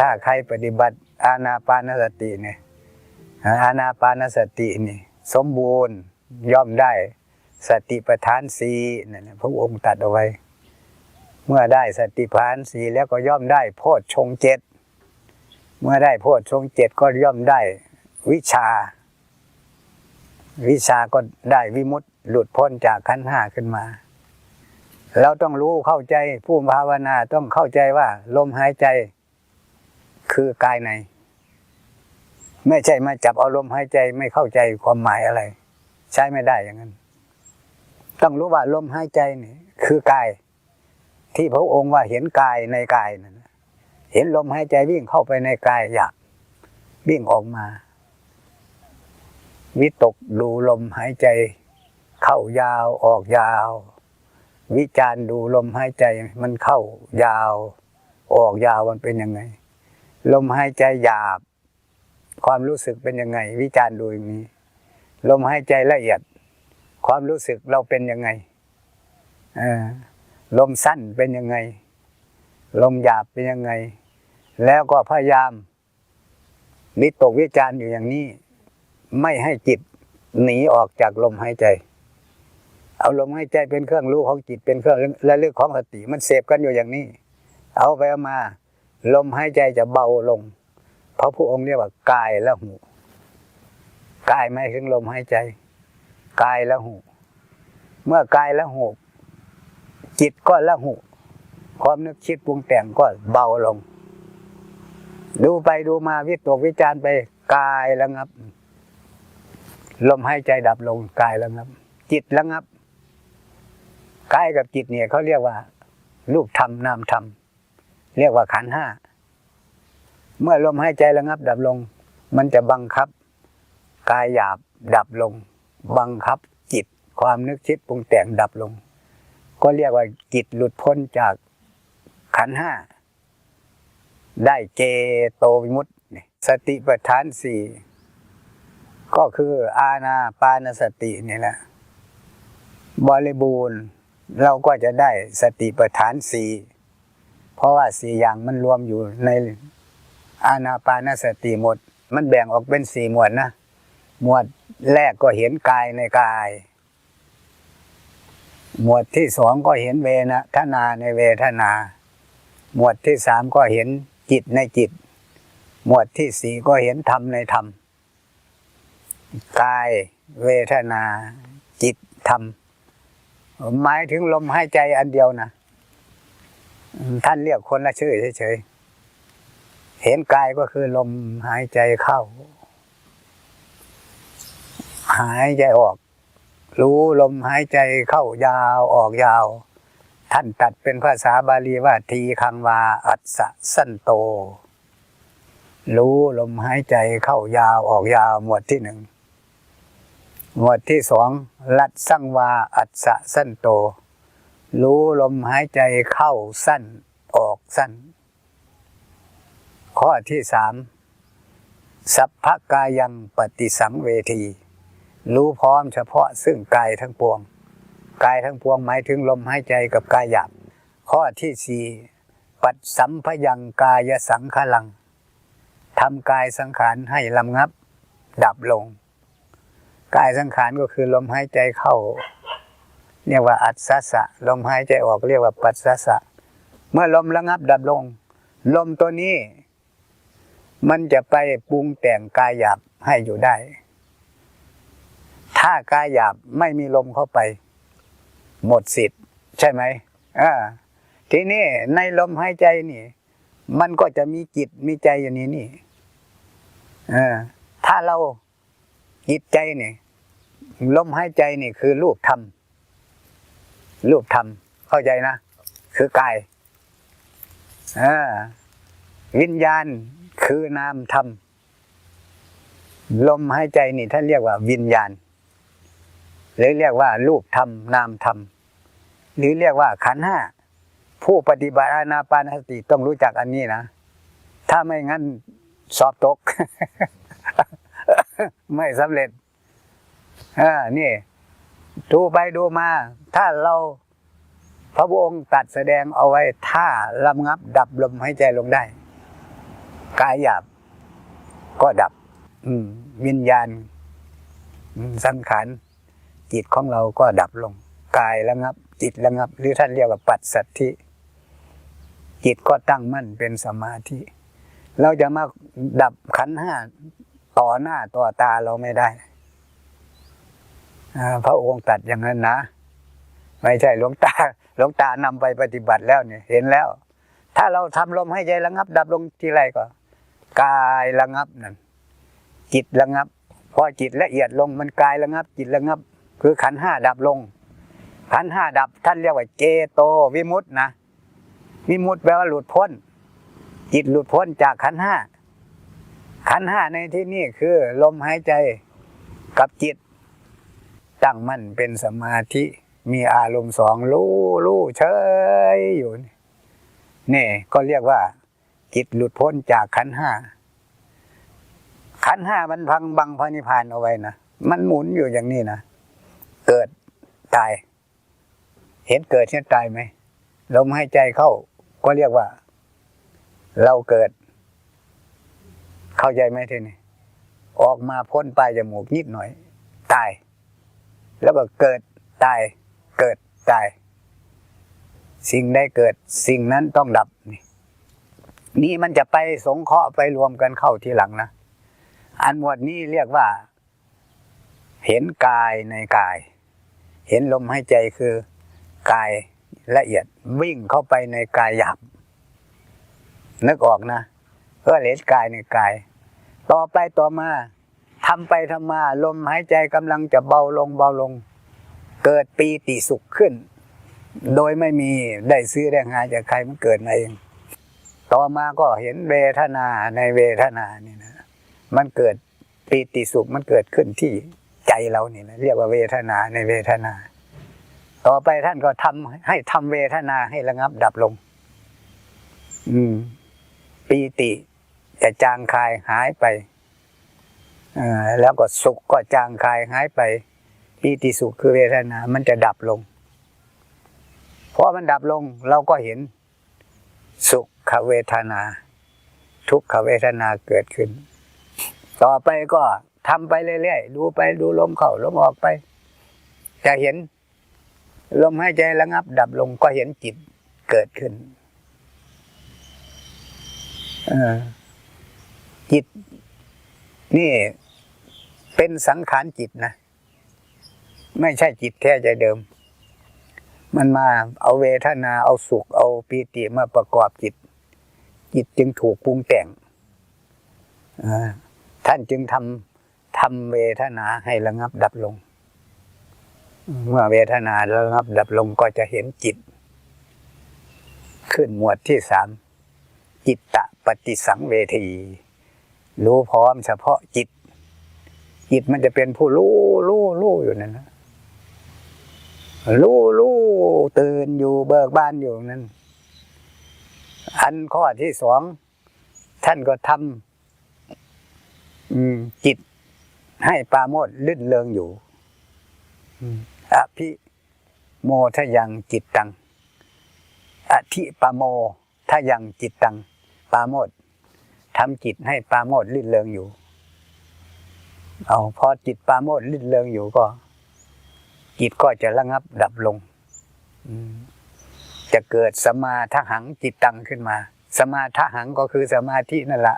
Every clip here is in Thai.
ถ้าใครปฏิบัติอานาปานสติเนี่ยอานาปานสตินี่สมบูรณ์ย่อมได้สติปัฏฐานสีนั่นน่พระองค์ตัดเอาไว้ เมื่อได้สติปัฏฐานสีแล้วก็ย่อมได้โพชฌงเจ็ดเมื่อได้โพชฌงเจ็ดก็ย่อมได้วิชา วิชาก็ได้วิมุตติหลุดพ้นจากขั้นห้าขึ้นมา เราต้องรู้เข้าใจผู้ภาวนาต้องเข้าใจว่าลมหายใจ คือกายใน ไม่ใช่มาจับเอาลมหายใจไม่เข้าใจความหมายอะไร ใช้ไม่ได้อย่างนั้น ต้องรู้ว่าลมหายใจนี่คือกาย ที่พระองค์ว่าเห็นกายในกายนั่นเห็นลมหายใจวิ่งเข้าไปในกายอยากวิ่งออกมา วิตกดูลมหายใจ เข้ายาวออกยาว วิจารณ์ดูลมหายใจมันเข้ายาว ออกยาวมันเป็นยังไง ลมหายใจหยาบ ความรู้สึกเป็นยังไง วิจารณ์ดูอย่างนี้ ลมหายใจละเอียด ความรู้สึกเราเป็นยังไงลมสั้นเป็นยังไง ลมหยาบเป็นยังไง แล้วก็พยายามวิตกวิจารณ์อยู่อย่างนี้ ไม่ให้จิตหนีออกจากลมหายใจ เอาลมหายใจเป็นเครื่องรู้ของจิตเป็นเครื่องระลึกของสติมันเสพกันอยู่อย่างนี้ เอาไปเอามา ลมหายใจจะเบาลง เพราะพระองค์เรียกว่ากายและหูกายไม่ถึงลมหายใจ กายและหู เมื่อกายและหู จิตก็ละหู ความนึกคิดปรุงแต่งก็เบาลง ดูไปดูมาวิตกวิจารไปกายระงับ ลมหายใจดับลงกายระงับ จิตระงับกายกับจิตเนี่ยเขาเรียกว่า รูปธรรมนามธรรม เรียกว่าขันห้า เมื่อลมหายใจระงับ ดับลง มันจะบังคับ กายหยาบดับลง บังคับจิตความนึกคิดปรุงแต่งดับลง ก็เรียกว่าจิตหลุดพ้นจากขันห้า ได้เจโตวิมุตติสติปัฏฐานสี่ก็คืออาณาปานสตินี่แหละบริบูรณ์เราก็จะได้สติปัฏฐานสี่ เพราะว่าสี่อย่างมันรวมอยู่ในอาณาปานสติหมด มันแบ่งออกเป็นสี่หมวดนะ หมวดแรกก็เห็นกายในกาย หมวดที่สองก็เห็นเวนะทนาในเวทนา หมวดที่สามก็เห็นจิตในจิต หมวดที่สี่ก็เห็นธรรมในธรรม กายเวทนา จิตธรรมหมายถึงลมหายใจอันเดียวนะ ท่านเรียกคนละชื่อเฉยๆ เห็นกายก็คือลมหายใจเข้า หายใจออก รู้ลมหายใจเข้ายาวออกยาว ท่านตัดเป็นภาษาบาลีว่าทีคังวาอัสสะสั้นโต รู้ลมหายใจเข้ายาวออกยาวหมวดที่หนึ่งหมวดที่สองลัดสั่งวาอัสสะสั้นโต รู้ลมหายใจเข้าสั้นออกสั้น ข้อที่สามสัพพกายังปฏิสังเวที รู้พร้อมเฉพาะซึ่งกายทั้งปวง กายทั้งปวงหมายถึงลมหายใจกับกายหยาบ ข้อที่สี่ปัดสัมพยังกายสังขลังทำกายสังขารให้ลำงับ ดับลง กายสังขารก็คือลมหายใจเข้า เรียกว่าอัศสะลมหายใจออกเรียกว่าปัสสสะ เมื่อลมระงับดับลง ลมตัวนี้ มันจะไปปรุงแต่งกายหยาบให้อยู่ได้ ถ้ากายหยาบไม่มีลมเข้าไป หมดสิทธิ์ ใช่ไหมอ่าทีนี้ในลมหายใจนี่ มันก็จะมีจิตมีใจอยู่นี่นี่อถ้าเราจิตใจนี่ ลมหายใจนี่คือรูปธรรม รูปธรรมเข้าใจนะ คือกายอวิญญาณคือนามธรรม ลมหายใจนี่ท่านเรียกว่าวิญญาณ หรือเรียกว่า รูปธรรมนามธรรม หรือเรียกว่าขันห้าผู้ปฏิบัติอานาปานสติต้องรู้จักอันนี้นะ ถ้าไม่งั้นสอบตก ไม่สำเร็จอ่านี่ ดูไปดูมา ถ้าเราพระองค์ตัดแสดงเอาไว้ถ้าลำงับ ดับลมหายใจลงได้ กายหยาบ ก็ดับ อืมวิญญาณสังขารจิตของเราก็ดับลง กายระงับ จิตระงับ หรือท่านเรียกว่าปัจสัทธิจิตก็ตั้งมั่นเป็นสมาธิ เราจะมาดับขันห้าต่อหน้าต่อตาเราไม่ได้ พระองค์ตัดอย่างนั้นนะ ไม่ใช่หลวงตาหลวงตานำไปปฏิบัติแล้วเนี่ยเห็นแล้ว ถ้าเราทำลมให้ใจระงับ ดับลงทีไรก็กายระงับนั่นจิตระงับ พอจิตละเอียดลงมันกายระงับ จิตระงับ คือขันห้าดับลง ขันห้าดับท่านเรียกว่าเจโตวิมุตนะวิมุตแปลว่าหลุดพ้น จิตหลุดพ้นจากขันห้าขันห้าในที่นี้คือ ลมหายใจกับจิต ตั้งมั่นเป็นสมาธิ มีอารมณ์สองรู้รู้เฉยอยู่นี่ก็เรียกว่าจิตหลุดพ้นจากขันห้าขันห้ามันพังบังพระนิพพานเอาไว้นะมันหมุนอยู่อย่างนี้นะเกิดตาย เห็นเกิดเห็นตายไหมลมหายใจเข้า ก็เรียกว่า เราเกิด เข้าใจไหมทีนี้ออกมาพ้นปลายจมูกนิดหน่อย ตาย แล้วก็เกิดตาย เกิดตาย สิ่งใดเกิดสิ่งนั้นต้องดับนี่นี่มันจะไปสงเคราะห์ไปรวมกันเข้าทีหลังนะ อันหมวดนี้เรียกว่า เห็นกายในกาย เห็นลมหายใจคือกายละเอียดวิ่งเข้าไปในกายหยาบนึกออกนะเพื่อเห็นกายในกาย ต่อไปต่อมา ทำไปทำมา ลมหายใจกำลังจะเบาลงเบาลง เกิดปีติสุขขึ้น โดยไม่มีได้ซื้อได้หาจากใครมันเกิดมาเอง ต่อมาก็เห็นเวทนาในเวทนานี่นะมันเกิดปีติสุขมันเกิดขึ้นที่ใจเราเนี่ยนะเรียกว่าเวทนาในเวทนา ต่อไปท่านก็ทำให้ทำเวทนาให้ระงับดับลง อืมปีติจะจางคายหายไป แล้วก็สุขก็จางคายหายไปปีติสุขคือเวทนา มันจะดับลงเพราะมันดับลงเราก็เห็น สุขเวทนา ทุกขเวทนาเกิดขึ้น ต่อไปก็ทำไปเรื่อยๆดูไปดูลมเข้าลมออกไป จะเห็น ลมหายใจระงับ ดับลงก็เห็นจิตเกิดขึ้นอจิต นี่เป็นสังขารจิตนะ ไม่ใช่จิตแท้ใจเดิม มันมาเอาเวทนาเอาสุข เอาปีติมาประกอบจิต จิตจึงถูกปรุงแต่งท่านจึงทำทำเวทนาให้ระงับดับลง เมื่อเวทนาระงับดับลงก็จะเห็นจิต ขึ้นหมวดที่สามจิตตะปฏิสังเวที รู้พร้อมเฉพาะจิต จิตมันจะเป็นผู้รู้รู้รู้อยู่นั่นนะรู้รู้ตื่นอยู่เบิกบานอยู่นั่นอันข้อที่สองท่านก็ทำจิตให้ปาโมดลื่นเริงอยู่อภิโมทยังจิตตังอธิปโมทยังจิตตังปาโมด ทำจิตให้ปราโมดลื่นเริงอยู่ เอาพอจิตปราโมดลื่นเริงอยู่ก็ จิตก็จะระงับดับลงจะเกิดสมาทหังจิตตังขึ้นมา สมาทหังก็คือสมาธินั่นแหละ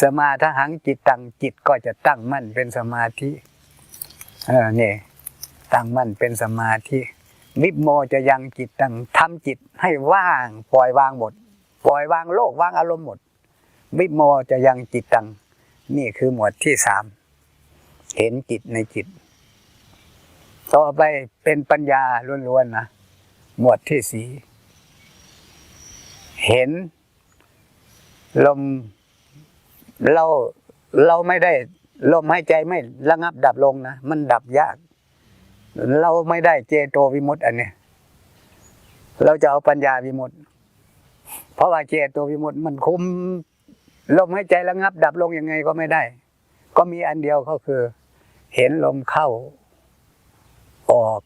สมาทหังจิตตังจิตก็จะตั้งมั่นเป็นสมาธิ เออเนี่ยตั้งมั่นเป็นสมาธิวิโมจะยังจิตตังทำจิตให้ว่าง ปล่อยวางหมด ปล่อยวางโลกวางอารมณ์หมด วิโมจะยังจิตตัง นี่คือหมวดที่สามเห็นจิตในจิต ต่อไปเป็นปัญญาล้วนๆนะหมวดที่สี่เห็น ลมเราเราไม่ได้ ลมหายใจไม่ระงับดับลงนะ มันดับยาก เราไม่ได้เจโตวิมุตต์อันเนี้ยเราจะเอาปัญญาวิมุตต์เพราะว่าเจโตวิมุตต์มันคุม ลมหายใจระงับ ดับลงยังไงก็ไม่ได้ ก็มีอันเดียวก็คือ เห็นลมเข้า ออก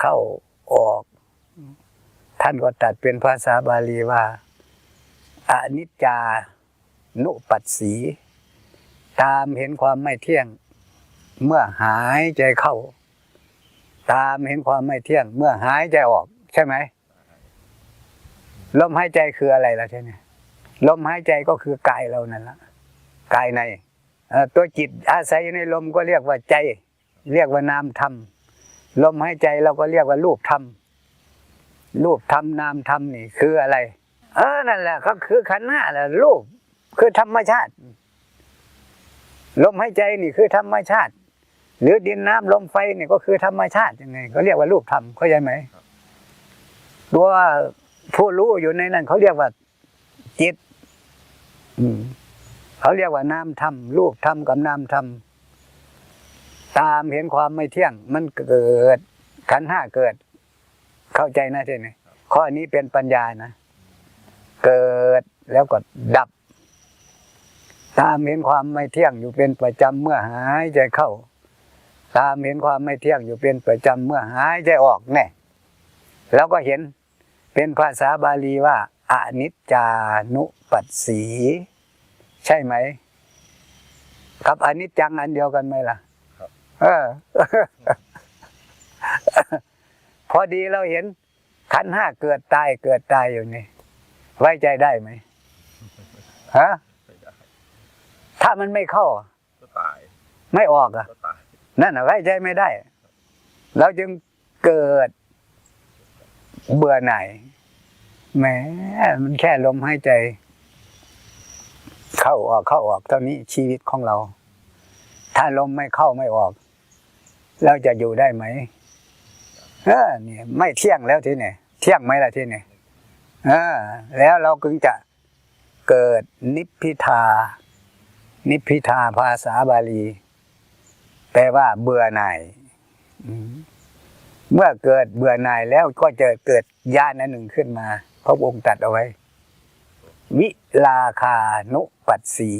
เข้าออก ท่านก็ตัดเป็นภาษาบาลีว่าอนิจจานุปัสสี ตามเห็นความไม่เที่ยง เมื่อหายใจเข้า ตามเห็นความไม่เที่ยง เมื่อหายใจออก ใช่ไหมลมหายใจคืออะไรล่ะทีนี้ ลมหายใจก็คือกายเรานั่นละกายในตัวจิตอาศัยอยู่ในลมก็เรียกว่าใจ เรียกว่านามธรรมลมหายใจเราก็เรียกว่ารูปธรรมรูปธรรมนามธรรมนี่คืออะไร เออนั่นแหละก็คือขันธ์ห้าแหละรูปคือธรรมชาติ ลมหายใจนี่คือธรรมชาติ หรือดินน้ำลมไฟนี่ก็คือธรรมชาติยังไงเขาเรียกว่ารูปธรรมเข้าใจไหมตัวผู้รู้อยู่ในนั้นเขาเรียกว่า จิตเขาเรียกว่านามธรรมรูปธรรมกับนามธรรมตามเห็นความไม่เที่ยง มันเกิด ขันห้าเกิด เข้าใจนะที่นี่ข้อนี้เป็นปัญญานะ เกิดแล้วก็ดับ ตามเห็นความไม่เที่ยงอยู่เป็นประจำเมื่อหายใจเข้า ตามเห็นความไม่เที่ยงอยู่เป็นประจำเมื่อหายใจออกแน่แล้วก็เห็นเป็นภาษาบาลีว่า อนิจจานุปัสสี ใช่ไหม ครับอนิจจังอันเดียวกันไหมล่ะครับเออพอดีเราเห็นขันธ์ห้าเกิดตายเกิดตายอยู่นี่ไว้ใจได้ไหมฮะไม่ได้ถ้ามันไม่เข้าก็ตาย ไม่ออกอะก็ตายนั่นน่ะไว้ใจไม่ได้ เราจึงเกิดเบื่อหน่าย แหมมันแค่ลมหายใจ เข้าออกเข้าออกเท่านี้ชีวิตของเรา ถ้าลมไม่เข้าไม่ออก เราจะอยู่ได้ไหมเออเนี่ยไม่เที่ยงแล้วทีเนี่ยเที่ยงไหมล่ะทีเนี่ยเออ แล้วเราจึงจะเกิดนิพพิทา นิพพิทาภาษาบาลี แปลว่าเบื่อหน่ายเมื่อเกิดเบื่อหน่ายแล้วก็จะเกิดญาณอันหนึ่งขึ้นมา พระองค์ตรัดเอาไว้ วิลาคานุปัสสี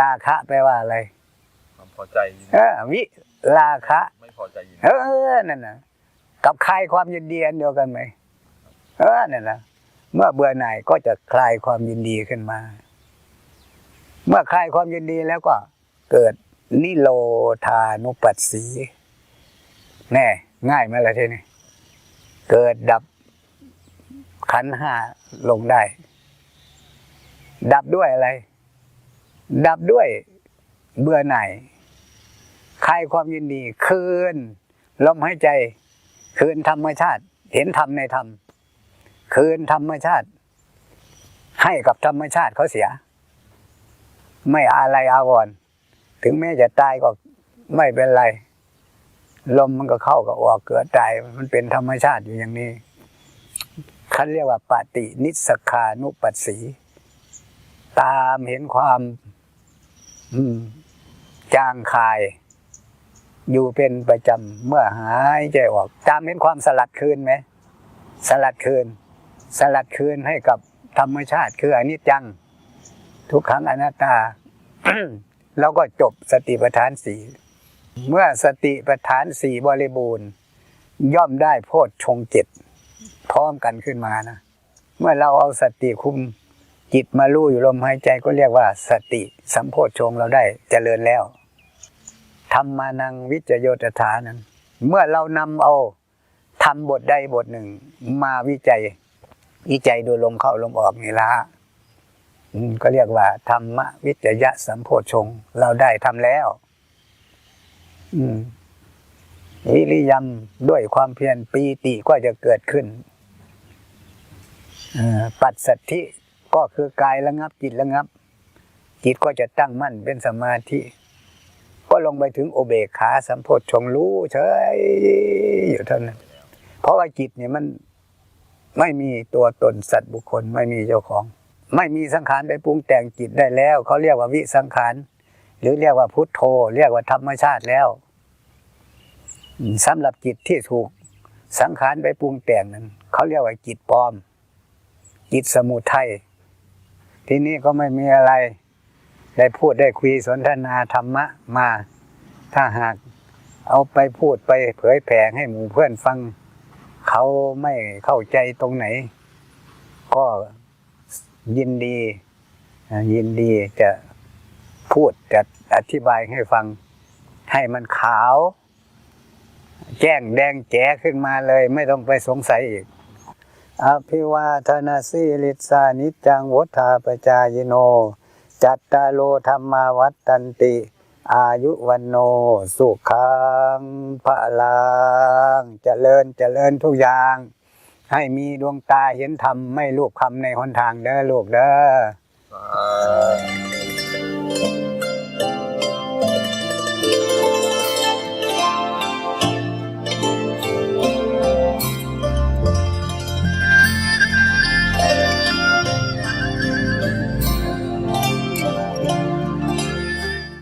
ราคะแปลว่าอะไรความพอใจยินเออวิลาคะ ไม่พอใจยินเออนั่นนะกับคลายความยินดีอันเดียวกันไหมเออนั่นนะเมื่อเบื่อหน่ายก็จะคลายความยินดีขึ้นมา เมื่อคลายความยินดีแล้วก็เกิดนิโรธานุปัสสีแน่ ง่ายไหมล่ะทีนี้เกิดดับ ขันห้าลงได้ ดับด้วยอะไร ดับด้วยเบื่อหน่ายคลายความยินดี คืนลมหายใจ คืนธรรมชาติ เห็นธรรมในธรรม คืนธรรมชาติ ให้กับธรรมชาติเขาเสีย ไม่อะไรอาวร ถึงแม้จะตายก็ไม่เป็นไร ลมมันก็เข้าก็ออกเกิดตายมันเป็นธรรมชาติอยู่อย่างนี้ เขาเรียกว่าปฏินิสคานุปัสสี ตามเห็นความจางคาย อยู่เป็นประจำเมื่อหายใจออก ตามเห็นความสลัดคืนไหมสลัดคืน สลัดคืนให้กับธรรมชาติ คืออนิจจัง ทุกครั้งอนัตตาแล้วก็จบสติปัฏฐานสี่เมื่อสติปัฏฐานสี่บริบูรณ์ ย่อมได้โพชฌงเจ็ด พร้อมกันขึ้นมานะ เมื่อเราเอาสติคุมจิตมาลู่อยู่ลมหายใจก็เรียกว่า สติสัมโพชฌงเราได้เจริญแล้วธรรมานังวิจโยตถานั้น เมื่อเรานำเอาทำบทใดบทหนึ่ง มาวิจัย วิจัยดูลมเข้าลมออกนี่ละก็เรียกว่าธรรมวิจยะสัมโพชฌงเราได้ทำแล้วอืมวิริยมด้วยความเพียรปีติก็จะเกิดขึ้น ปัสสัทธิก็คือกายระงับจิตระงับ จิตก็จะตั้งมั่นเป็นสมาธิ ก็ลงไปถึงโอเบกขาสัมโพชฌงค์รู้เฉยอยู่เท่านั้น เพราะว่าจิตเนี่ยมันไม่มีตัวตนสัตว์บุคคลไม่มีเจ้าของ ไม่มีสังขารไปปรุงแต่งจิตได้แล้วเขาเรียกว่าวิสังขารหรือเรียกว่าพุทโธ เรียกว่าธรรมชาติแล้วสำหรับจิตที่ถูกสังขารไปปรุงแต่งนั้นเขาเรียกว่าจิตปลอม จิตสมุทัยที่นี่ก็ไม่มีอะไร ได้พูดได้คุยสนทนาธรรมะมา ถ้าหากเอาไปพูดไปเผยแผ่ให้หมู่เพื่อนฟัง เขาไม่เข้าใจตรงไหน ก็ยินดียินดีจะพูดจะอธิบายให้ฟัง ให้มันขาว แจ้งแดงแจ๋ขึ้นมาเลย ไม่ต้องไปสงสัยอีก อภิวาทนาสีลิสานิจังวุธาปจายโน จัตตาโลธรรมาวัตตันติ อายุวันโน สุขังพระลังเจริญเจริญทุกอย่าง ให้มีดวงตาเห็นธรรมไม่ลูกคำในหนทางเด้อลูกเด้อ